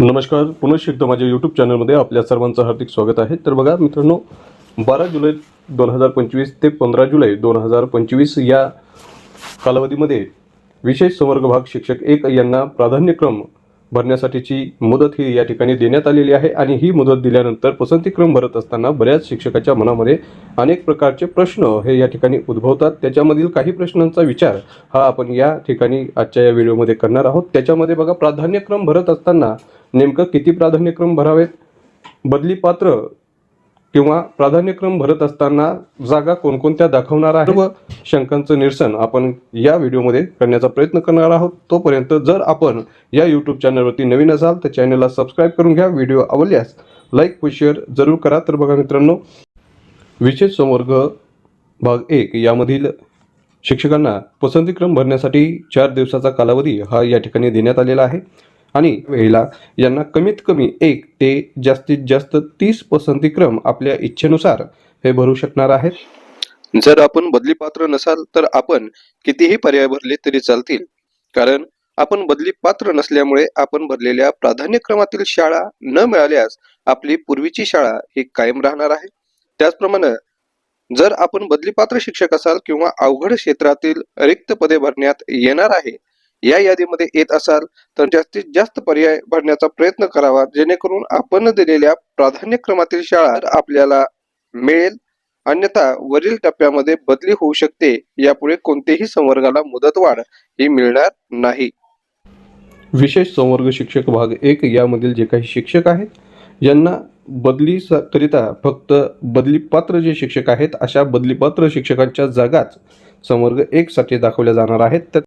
नमस्कार पुनश एकदा माझ्या यूट्यूब चॅनलमध्ये आपल्या सर्वांचं हार्दिक स्वागत आहे. तर बघा मित्रांनो बारा जुलै दोन हजार पंचवीस ते पंधरा जुलै दोन हजार पंचवीस या कालावधीमध्ये विशेष संवर्ग भाग शिक्षक एक यांना प्राधान्यक्रम भरण्यासाठीची मुदत ही या ठिकाणी देण्यात आलेली आहे आणि ही मुदत दिल्यानंतर पसंतीक्रम भरत असताना बऱ्याच शिक्षकाच्या मनामध्ये अनेक प्रकारचे प्रश्न हे या ठिकाणी उद्भवतात. त्याच्यामधील काही प्रश्नांचा विचार हा आपण या ठिकाणी आजच्या या व्हिडिओमध्ये करणार आहोत. त्याच्यामध्ये बघा प्राधान्यक्रम भरत असताना नेमकं किती प्राधान्यक्रम भरावेत? बदली पात्र किंवा प्राधान्यक्रम भरत असताना जागा कोणकोणत्या दाखवणार आहे व शंकांचं निरसन आपण या व्हिडिओमध्ये करण्याचा प्रयत्न करणार आहोत. तोपर्यंत जर आपण या यूट्यूब चॅनलवरती नवीन असाल तर चॅनलला सबस्क्राईब करून घ्या. व्हिडिओ आवडल्यास लाईक व शेअर जरूर करा. तर बघा मित्रांनो विशेष संवर्ग भाग एक यामधील शिक्षकांना पसंतीक्रम भरण्यासाठी चार दिवसाचा कालावधी हा या ठिकाणी देण्यात आलेला आहे. आणि वेळेला यांना कमीत कमी एक ते जास्तीत जास्त तीस पसंतीक्रम आपल्या इच्छेनुसार हे भरू शकणार आहेत. जर आपण बदली पात्र नसाल तर आपण कितीही पर्याय भरले तरी चालतील. कारण आपण बदली पात्र नसल्यामुळे आपण भरलेल्या प्राधान्यक्रमातील शाळा न मिळाल्यास आपली पूर्वीची शाळा ही कायम राहणार आहे. त्याचप्रमाणे जर आपण बदलीपात्र शिक्षक असाल किंवा अवघड क्षेत्रातील रिक्त पदे भरण्यात येणार आहे या यादीमध्ये येत असाल तर जास्तीत जास्त पर्याय भरण्याचा प्रयत्न करावा. जेणेकरून आपण दिलेल्या प्राधान्यक्रमातील शाळा आपल्याला मिळेल. अन्यथा वरील टप्प्यामध्ये बदली होऊ शकते. यापुढे कोणतेही संवर्गाला मुदतवाढ ही मिळणार नाही. विशेष संवर्ग शिक्षक भाग एक यामधील जे काही शिक्षक आहेत यांना बदलीकरिता फक्त बदलीपात्र जे शिक्षक आहेत अशा बदलीपात्र शिक्षकांच्या जागाच संवर्ग एकसाठी दाखवल्या जाणार आहेत. तर